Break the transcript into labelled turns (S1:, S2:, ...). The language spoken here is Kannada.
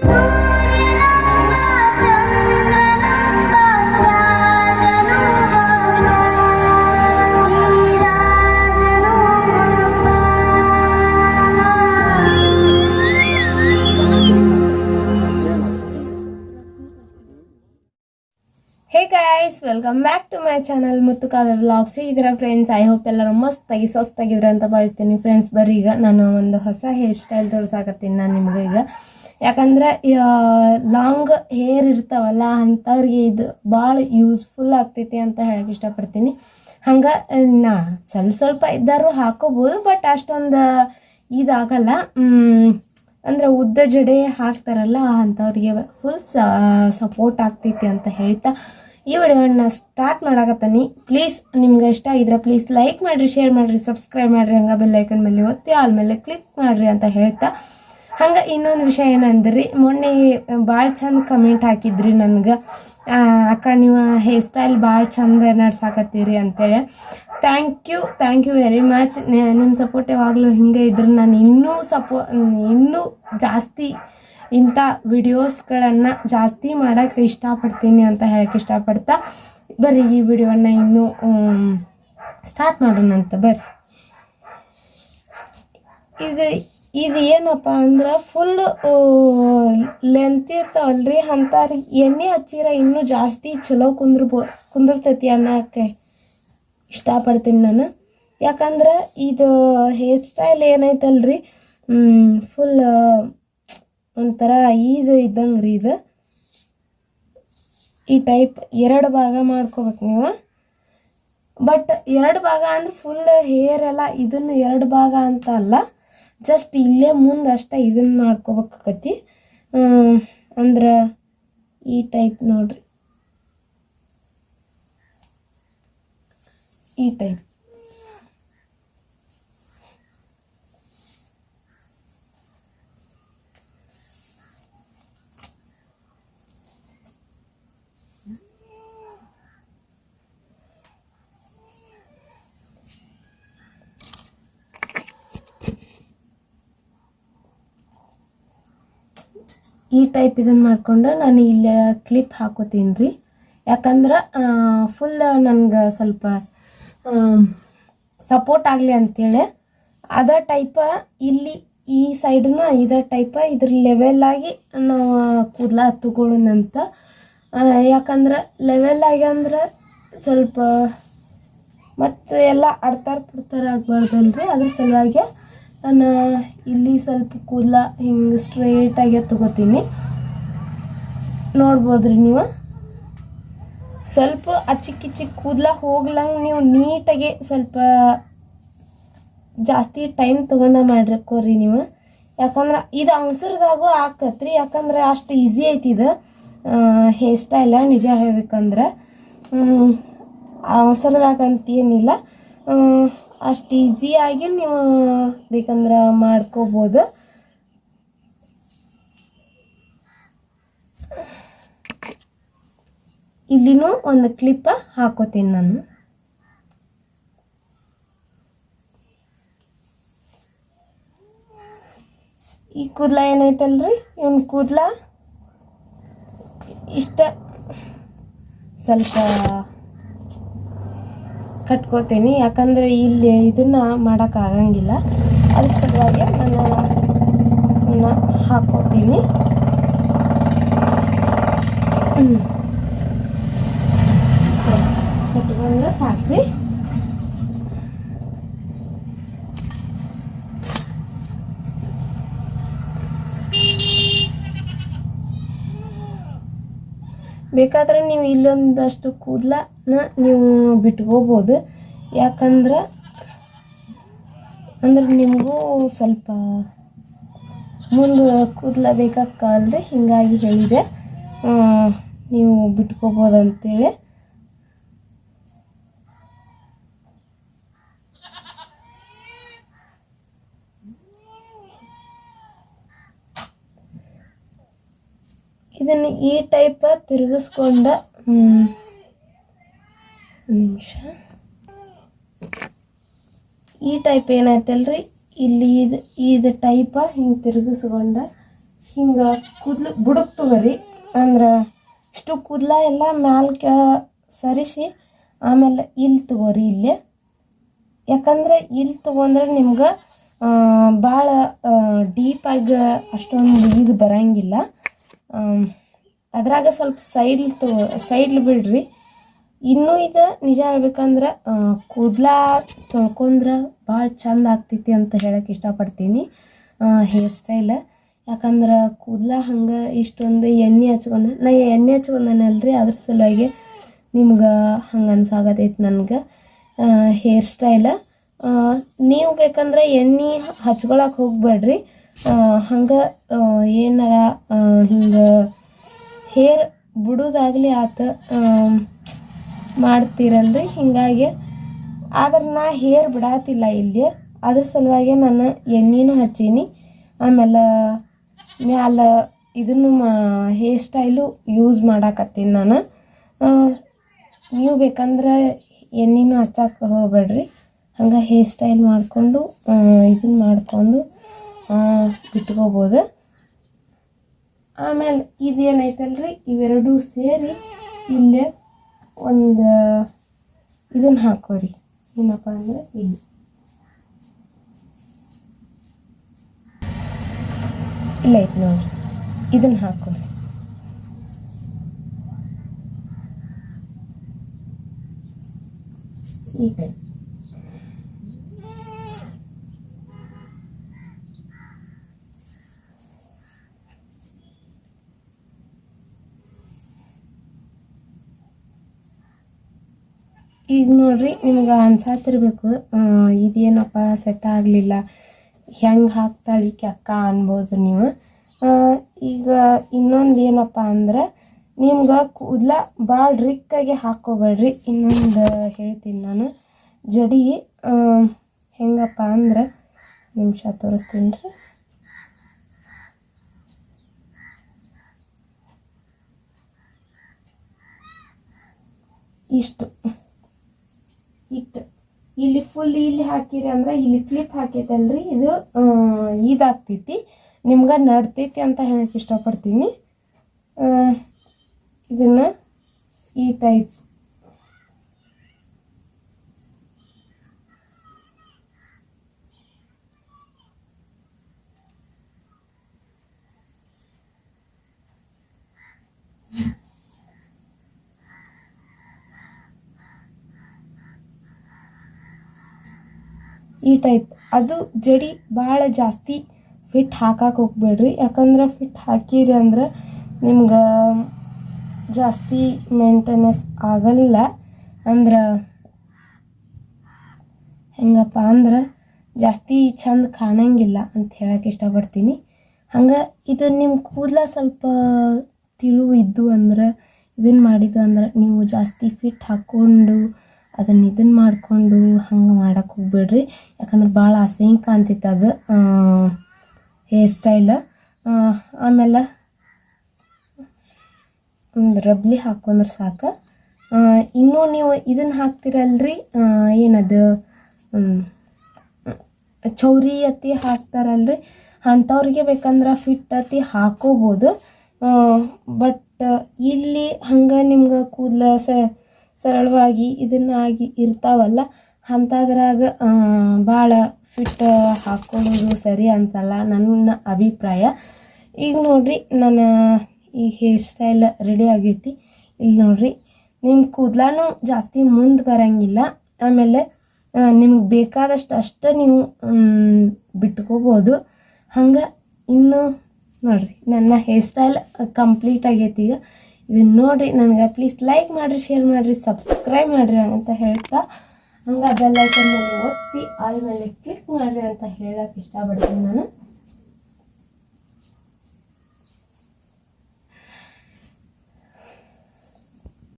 S1: So hey guys welcome back to my channel Muttu Kavya vlogs ಇದರ ಫ್ರೆಂಡ್ಸ್ ಐ ಹೋಪ್ ಎಲ್ಲರೂ ಮಸ್ತಾಗಿ, ಸ್ವಸ್ತಾಗಿದ್ರೆ ಅಂತ ಭಾವಿಸ್ತೀನಿ. ಫ್ರೆಂಡ್ಸ್ ಬರ್ರಿ ಈಗ ನಾನು ಒಂದು ಹೊಸ ಹೇರ್ ಸ್ಟೈಲ್ ತೋರಿಸಾಕತ್ತೀನಿ ನಾನು ನಿಮ್ಗೆ ಈಗ. ಯಾಕಂದ್ರೆ ಲಾಂಗ್ ಹೇರ್ ಇರ್ತಾವಲ್ಲ ಅಂಥವ್ರಿಗೆ ಇದು ಭಾಳ ಯೂಸ್ಫುಲ್ ಆಗ್ತೈತಿ ಅಂತ ಹೇಳಕ್ಕೆ ಇಷ್ಟಪಡ್ತೀನಿ. ಹಂಗೆ, ನಾ ಸ್ವಲ್ಪ ಸ್ವಲ್ಪ ಇದ್ದಾರು ಹಾಕೋಬೋದು ಬಟ್ ಅಷ್ಟೊಂದು ಇದಾಗಲ್ಲ. ಅಂದ್ರೆ ಉದ್ದ ಜಡೆ ಹಾಕ್ತಾರಲ್ಲ ಅಂಥವ್ರಿಗೆ ಫುಲ್ ಸಪೋರ್ಟ್ ಆಗ್ತೈತಿ ಅಂತ ಹೇಳ್ತಾ ಈ ವಿಡಿಯೋನ ಸ್ಟಾರ್ಟ್ ಮಾಡಾಕತ್ತೀನಿ. ಪ್ಲೀಸ್ ನಿಮ್ಗೆ ಇಷ್ಟ ಆಗಿದ್ರೆ ಪ್ಲೀಸ್ ಲೈಕ್ ಮಾಡಿರಿ ಶೇರ್ ಮಾಡಿರಿ ಸಬ್ಸ್ಕ್ರೈಬ್ ಮಾಡಿರಿ, ಹಂಗೆ ಬೆಲ್ಲೈಕನ್ ಮೇಲೆ ಒತ್ತಿ ಆಲ್ಮೇಲೆ ಕ್ಲಿಕ್ ಮಾಡಿರಿ ಅಂತ ಹೇಳ್ತಾ. ಹಂಗೆ ಇನ್ನೊಂದು ವಿಷಯ ಏನಂದ್ರಿ, ಮೊನ್ನೆ ಭಾಳ ಚಂದ ಕಮೆಂಟ್ ಹಾಕಿದ್ರಿ ನನಗೆ. ಅಕ್ಕ, ನೀವು ಹೇರ್ ಸ್ಟೈಲ್ ಭಾಳ ಚಂದ ನಡ್ಸಾಕತ್ತೀರಿ ಅಂತೇಳಿ. Thank you thank you very much ನಿಮ್ಮ ಸಪೋರ್ಟ್ ಯಾವಾಗಲೂ ಹಿಂಗೆ ಇದ್ರೆ ನಾನು ಇನ್ನೂ ಸಪೋ ಇನ್ನೂ ಜಾಸ್ತಿ ಇಂಥ ವಿಡಿಯೋಸ್ಗಳನ್ನು ಜಾಸ್ತಿ ಮಾಡೋಕ್ಕೆ ಇಷ್ಟಪಡ್ತೀನಿ ಅಂತ ಹೇಳಕ್ಕೆ ಇಷ್ಟಪಡ್ತಾ ಬರ್ರಿ ಈ ವಿಡಿಯೋನ ಇನ್ನೂ ಸ್ಟಾರ್ಟ್ ಮಾಡೋಣಂತ ಬರ್ರಿ. ಇದು ಇದು ಏನಪ್ಪ ಅಂದ್ರೆ ಫುಲ್ ಲೆಂತ್ ಇರ್ತಾವಲ್ರಿ ಅಂಥವ್ರಿಗೆ ಎಣ್ಣೆ ಹಚ್ಚಿರ ಇನ್ನೂ ಜಾಸ್ತಿ ಚಲೋ ಕುಂದ್ರಬೋ, ಕುಂದಿರ್ತೈತಿ ಅನ್ನೋಕ್ಕೆ ಇಷ್ಟಪಡ್ತೀನಿ ನಾನು. ಯಾಕಂದ್ರೆ ಇದು ಹೇರ್ ಸ್ಟೈಲ್ ಏನೈತಲ್ರಿ ಫುಲ್ ಒಂಥರ ಈದ್ ಇದ್ದಂಗೆ ರೀ ಇದು. ಈ ಟೈಪ್ ಎರಡು ಭಾಗ ಮಾಡ್ಕೋಬೇಕು ನೀವು. ಬಟ್ ಎರಡು ಭಾಗ ಅಂದ್ರೆ ಫುಲ್ ಹೇರ್ ಎಲ್ಲ ಇದನ್ನು ಎರಡು ಭಾಗ ಅಂತ ಅಲ್ಲ. ಜಸ್ಟ್ ಇಲ್ಲೇ ಮುಂದೆ ಅಷ್ಟೇ ಇದನ್ನು ಮಾಡ್ಕೋಬೇಕಾಕತಿ ಅಂದ್ರೆ ಈ ಟೈಪ್ ನೋಡ್ರಿ. ಈ ಟೈಪ್ ಈ ಟೈಪ್ ಇದನ್ನು ಮಾಡಿಕೊಂಡು ನಾನು ಇಲ್ಲಿ ಕ್ಲಿಪ್ ಹಾಕೋತೀನಿ ರೀ ಯಾಕಂದ್ರೆ ಫುಲ್ ನನಗೆ ಸ್ವಲ್ಪ ಸಪೋರ್ಟ್ ಆಗಲಿ ಅಂಥೇಳಿ ಅದೇ ಟೈಪ ಇಲ್ಲಿ ಈ ಸೈಡನ್ನ ಇದೇ ಟೈಪ ಇದ್ರ ಲೆವೆಲ್ ಆಗಿ ನಾವು ಕೂದಲ ಹತ್ತುಕೊಳ್ಳೋಣಂತ ಯಾಕಂದ್ರೆ ಲೆವೆಲ್ ಆಗಿ ಅಂದ್ರೆ ಸ್ವಲ್ಪ ಮತ್ತು ಎಲ್ಲ ಅಡ್ತಾರ ಪಡ್ತಾರ ಆಗ್ಬಾರ್ದಲ್ರಿ ಅದ್ರ ಸಲುವಾಗಿ. ನಾನು ಇಲ್ಲಿ ಸ್ವಲ್ಪ ಕೂದಲ ಹಿಂಗೆ ಸ್ಟ್ರೇಟಾಗೆ ತಗೋತೀನಿ ನೋಡ್ಬೋದ್ರಿ ನೀವು? ಸ್ವಲ್ಪ ಅಚ್ಚಿಕ್ಕಿಚ್ಚಿ ಕೂದಲ ಹೋಗ್ಲಂಗೆ ನೀವು ನೀಟಾಗಿ ಸ್ವಲ್ಪ ಜಾಸ್ತಿ ಟೈಮ್ ತೊಗೊಂಡ ಮಾಡಿರ್ಕೋರಿ ನೀವು. ಯಾಕಂದ್ರೆ ಇದು ಅವಸರದಾಗೂ ಆಕತ್ರಿ, ಯಾಕಂದ್ರೆ ಅಷ್ಟು ಈಸಿ ಐತಿ ಇದು. ಹೇರ್ ಸ್ಟೈಲ ನಿಜ ಹೇಳ್ಬೇಕಂದ್ರೆ. ಅವಸರದಾಗಂತ ಏನಿಲ್ಲ. ಅಷ್ಟು ಈಸಿಯಾಗಿ ನೀವು ಬೇಕಂದ್ರೆ ಮಾಡ್ಕೋಬೋದು. ಇಲ್ಲಿನೂ ಒಂದು ಕ್ಲಿಪ್ಪ ಹಾಕೋತೀನಿ ನಾನು. ಈ ಕೂದಲ ಏನೈತಲ್ರಿ? ಇವನ್ ಕೂದಲ ಇಷ್ಟ ಸ್ವಲ್ಪ ಕಟ್ಕೋತೀನಿ. ಯಾಕಂದರೆ ಇಲ್ಲಿ ಇದನ್ನು ಮಾಡೋಕ್ಕಾಗಂಗಿಲ್ಲ ಅದ್ರ ಸಲುವಾಗಿ ನಾನು ಹಾಕೋತೀನಿ. ಕಟ್ಕೊಂಡ್ರೆ ಸಾಕ್ರಿ. ಬೇಕಾದ್ರೆ ನೀವು ಇಲ್ಲೊಂದಷ್ಟು ಕೂದಲನ್ನ ನೀವು ಬಿಟ್ಕೋಬೋದು. ಯಾಕಂದ್ರೆ, ಅಂದ್ರೆ ನಿಮಗೂ ಸ್ವಲ್ಪ ಮುಂದೆ ಕೂದಲ ಬೇಕಾಗಲ್ರಿ ಹೀಗಾಗಿ ಹೇಳಿದೆ. ನೀವು ಬಿಟ್ಕೋಬೋದು ಅಂತೇಳಿ ಇದನ್ನು ಈ ಟೈಪ ತಿರುಗಿಸ್ಕೊಂಡ ನಿಮಿಷ. ಈ ಟೈಪ್ ಏನಾಯ್ತಲ್ರಿ? ಇಲ್ಲಿ ಇದು ಇದು ಟೈಪ ಹಿಂಗೆ ತಿರುಗಿಸ್ಕೊಂಡ, ಹಿಂಗೆ ಕೂದಲು ಬುಡಕ್ ತಗೋರಿ ಅಂದ್ರೆ ಇಷ್ಟು ಕೂದಲ ಎಲ್ಲ ಮ್ಯಾಲ್ಕ ಸರಿಸಿ ಆಮೇಲೆ ಇಲ್ಲಿ ತಗೋರಿ ಇಲ್ಲಿ. ಯಾಕಂದ್ರೆ ಇಲ್ಲಿ ತಗೊಂಡ್ರೆ ನಿಮ್ಗೆ ಭಾಳ ಡೀಪಾಗಿ ಅಷ್ಟೊಂದು ಇದು ಬರಂಗಿಲ್ಲ. ಅದ್ರಾಗ ಸ್ವಲ್ಪ ಸೈಡ್ ತೊ, ಸೈಡ್ಲ್ ಬಿಡ್ರಿ. ಇನ್ನೂ ಇದು ನಿಜ ಹೇಳ್ಬೇಕಂದ್ರೆ ಕೂದಲ ತೊಳ್ಕೊಂಡ್ರೆ ಭಾಳ ಚಂದ ಆಗ್ತೈತಿ ಅಂತ ಹೇಳಕ್ಕೆ ಇಷ್ಟಪಡ್ತೀನಿ. ಹೇರ್ ಸ್ಟೈಲ ಯಾಕಂದ್ರೆ ಕೂದಲ ಹಂಗೆ ಇಷ್ಟೊಂದು ಎಣ್ಣೆ ಹಚ್ಕೊಂಡ, ನಾ ಎಣ್ಣೆ ಹಚ್ಕೊಂಡನಲ್ರಿ, ಅದ್ರ ಸಲುವಾಗಿ ನಿಮ್ಗೆ ಹಂಗೆ ಅನ್ಸಾಗತೈತಿ ನನಗೆ. ಹೇರ್ ಸ್ಟೈಲ ನೀವು ಬೇಕಂದ್ರೆ ಎಣ್ಣೆ ಹಚ್ಕೊಳಕ್ಕೆ ಹೋಗ್ಬೇಡ್ರಿ ಹಂಗೆ ಏನಾರ ಹಿಂಗೆ ಹೇರ್ ಬಿಡೋದಾಗಲಿ ಆತ ಮಾಡ್ತೀರಲ್ರಿ ಹಿಂಗಾಗಿ, ಆದ್ರೆ ನಾ ಹೇರ್ ಬಿಡಾತಿಲ್ಲ ಇಲ್ಲಿ, ಅದ್ರ ಸಲುವಾಗಿ ನಾನು ಎಣ್ಣೆನೂ ಹಚ್ಚೀನಿ, ಆಮೇಲೆ ಮ್ಯಾಲ ಇದನ್ನು ಮಾ, ಹೇರ್ ಸ್ಟೈಲು ಯೂಸ್ ಮಾಡಾಕತ್ತೀನಿ ನಾನು. ನೀವು ಬೇಕಂದ್ರೆ ಎಣ್ಣೆನೂ ಹಚ್ಚಕ್ಕೆ ಹೋಗ್ಬೇಡ್ರಿ. ಹಂಗೆ ಹೇರ್ ಸ್ಟೈಲ್ ಮಾಡಿಕೊಂಡು ಇದನ್ನು ಮಾಡ್ಕೊಂಡು ಬಿಟ್ಕೋಬೋದು. ಆಮೇಲೆ ಇದೇನೈತಲ್ರಿ? ಇವೆರಡೂ ಸೇರಿ ಇಲ್ಲೇ ಒಂದು ಇದನ್ನು ಹಾಕೋರಿ. ಏನಪ್ಪ ಅಂದ್ರೆ ಇಲ್ಲಿ. ಇಲ್ಲ ಐತೆ ನೋಡ್ರಿ. ಇದನ್ನು ಹಾಕೋರಿ. ಈ ಈಗ ನೋಡ್ರಿ, ನಿಮ್ಗೆ ಅನ್ಸಾತಿರ್ಬೇಕು ಇದೇನಪ್ಪ ಸೆಟ್ ಆಗಲಿಲ್ಲ. ಹೆಂಗೆ ಹಾಕ್ತಾಳೆ ಈಕೆ ಅಕ್ಕ ಅನ್ಬೋದು ನೀವು. ಈಗ ಇನ್ನೊಂದು ಏನಪ್ಪ ಅಂದ್ರೆ, ನಿಮ್ಗೆ ಕೂದಲ ಭಾಳ ರಿಕ್ಕಾಗಿ ಹಾಕ್ಕೋಬೇಡ್ರಿ ಇನ್ನೊಂದು ಹೇಳ್ತೀನಿ ನಾನು. ಜಡಿ ಹೆಂಗಪ್ಪ ಅಂದ್ರೆ, ನಿಮಿಷ ತೋರಿಸ್ತೀನಿ ರೀ. ಇಷ್ಟು. ಇಟ್ಟು ಇಲ್ಲಿ ಫುಲ್ ಇಲ್ಲಿ ಹಾಕಿರಿ ಅಂದ್ರೆ ಇಲ್ಲಿ ಕ್ಲಿಪ್ ಹಾಕೈತಲ್ರಿ. ಇದು ಇದಾಗ್ತೈತಿ. ನಿಮ್ಗೆ ನಡ್ತೈತಿ ಅಂತ ಹೇಳಕ್ಕೆ ಇಷ್ಟಪಡ್ತೀನಿ. ಇದನ್ನ ಈ ಟೈಪ್ ಈ ಟೈಪ್ ಅದು ಜಡಿ ಭಾಳ ಜಾಸ್ತಿ ಫಿಟ್ ಹಾಕಕ್ಕೆ ಹೋಗ್ಬೇಡ್ರಿ. ಯಾಕಂದ್ರೆ ಫಿಟ್ ಹಾಕಿರಿ ಅಂದ್ರೆ ನಿಮ್ಗೆ ಜಾಸ್ತಿ ಮೇಂಟೆನೆನ್ಸ್ ಆಗಲ್ಲ. ಅಂದ್ರೆ ಹೆಂಗಪ್ಪ ಅಂದ್ರೆ ಜಾಸ್ತಿ ಚಂದ ಕಾಣಂಗಿಲ್ಲ ಅಂತ ಹೇಳಕ್ಕೆ ಇಷ್ಟಪಡ್ತೀನಿ. ಹಂಗೆ ಇದು ನಿಮ್ಮ ಕೂದಲ ಸ್ವಲ್ಪ ತಿಳು ಇದ್ದು ಅಂದ್ರೆ ಇದನ್ನು ಮಾಡಿದ್ದು ಅಂದ್ರೆ ನೀವು ಜಾಸ್ತಿ ಫಿಟ್ ಹಾಕ್ಕೊಂಡು ಅದನ್ನು ಇದನ್ನ ಮಾಡಿಕೊಂಡು ಹಂಗೆ ಮಾಡಕ್ಕೆ ಹೋಗ್ಬೇಡ್ರಿ. ಯಾಕಂದ್ರೆ ಭಾಳ ಅಸಹ್ಯ ಕಾಣ್ತಿತ್ತು ಅದು ಹೇರ್ ಸ್ಟೈಲ ಆಮೇಲೆ ಒಂದು ರಬ್ಲಿ ಹಾಕೊಂಡ್ರೆ ಸಾಕು. ಇನ್ನೂ ನೀವು ಇದನ್ನು ಹಾಕ್ತಿರಲ್ರಿ ಏನದು ಚೌರಿ ಅತಿ ಹಾಕ್ತಾರಲ್ರಿ, ಅಂಥವ್ರಿಗೆ ಬೇಕಂದ್ರೆ ಫಿಟ್ ಅತಿ ಹಾಕೋಬೋದು. ಬಟ್ ಇಲ್ಲಿ ಹಂಗೆ ನಿಮ್ಗೆ ಕೂದಲ ಸ ಸರಳವಾಗಿ ಇದನ್ನಾಗಿ ಇರ್ತಾವಲ್ಲ, ಅಂಥದ್ರಾಗ ಭಾಳ ಫಿಟ್ ಹಾಕೊಳ್ಳೋದು ಸರಿ ಅನ್ಸಲ್ಲ ನನ್ನ ಅಭಿಪ್ರಾಯ. ಈಗ ನೋಡ್ರಿ ನಾನು ಈ ಹೇರ್ ಸ್ಟೈಲ್ ರೆಡಿ ಆಗೈತಿ. ಇಲ್ಲಿ ನೋಡ್ರಿ ನಿಮ್ಮ ಕೂದಲಾನು ಜಾಸ್ತಿ ಮುಂದೆ ಬರಂಗಿಲ್ಲ. ಆಮೇಲೆ ನಿಮ್ಗೆ ಬೇಕಾದಷ್ಟು ಅಷ್ಟೇ ನೀವು ಬಿಟ್ಕೋಬೋದು. ಹಂಗೆ ಇನ್ನು ನೋಡ್ರಿ, ನನ್ನ ಹೇರ್ ಸ್ಟೈಲ್ ಕಂಪ್ಲೀಟ್ ಆಗೈತಿ ಈಗ. ಇದನ್ನ ನೋಡಿರಿ, ನನಗೆ ಪ್ಲೀಸ್ ಲೈಕ್ ಮಾಡಿರಿ ಶೇರ್ ಮಾಡಿರಿ ಸಬ್ಸ್ಕ್ರೈಬ್ ಮಾಡಿರಿ ಅಂತ ಹೇಳ್ತಾ, ಹಂಗೆ ಬೆಲ್ ಐಕನ್ ಮೇಲೆ ಒತ್ತಿ, ಆಲ್ ಮೇಲೆ ಕ್ಲಿಕ್ ಮಾಡಿರಿ ಅಂತ ಹೇಳೋಕೆ ಇಷ್ಟಪಡ್ತೀನಿ ನಾನು.